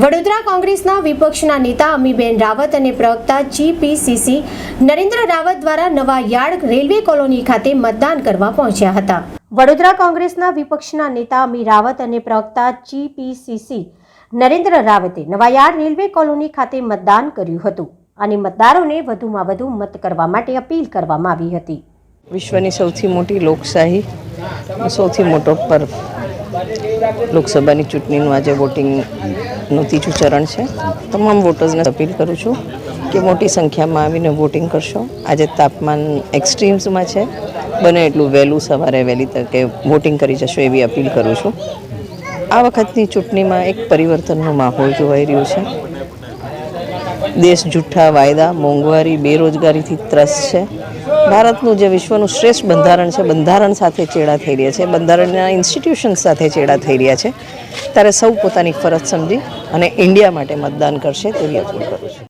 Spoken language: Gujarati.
વડોદરા કોંગ્રેસના વિપક્ષના નેતા અમીબેન રાવત અને પ્રવક્તા જીપીસીસી નરેન્દ્ર રાવત દ્વારા નવા યાર્ડ રેલવે કોલોની ખાતે મતદાન કરવા પહોંચ્યા હતા. વડોદરા કોંગ્રેસના વિપક્ષના નેતા અમી રાવત અને પ્રવક્તા જીપીસીસી નરેન્દ્ર રાવતે નવા યાર્ડ રેલવે કોલોની ખાતે મતદાન કર્યું હતું અને મતદારોને વધુમાં વધુ મત કરવા માટે અપીલ કરવામાં આવી હતી. વિશ્વની સૌથી મોટી લોકશાહી સૌથી મોટો પર્વ. લોકસભાની ચૂંટણીનું આજે વોટિંગનું ત્રીજું ચરણ છે. તમામ વોટર્સને અપીલ કરું છું કે મોટી સંખ્યામાં આવીને વોટિંગ કરશો. આજે તાપમાન એક્સ્ટ્રીમ્સમાં છે. બને એટલું વહેલું સવારે વહેલી તકે વોટિંગ કરી જશો એવી અપીલ કરું છું. આ વખતની ચૂંટણીમાં એક પરિવર્તનનો માહોલ જોવાઈ રહ્યો છે. દેશ જૂઠા વાયદા, મોંઘવારી, બેરોજગારીથી ત્રસ્ત છે. ભારતનું જે વિશ્વનું શ્રેષ્ઠ બંધારણ છે, બંધારણ સાથે ચેડા થઈ રહ્યા છે, બંધારણના ઇન્સ્ટિટ્યુશન સાથે ચેડા થઈ રહ્યા છે. ત્યારે સૌ પોતાની ફરજ સમજી અને ઇન્ડિયા માટે મતદાન કરશે તેવી અપીલ કરું છું.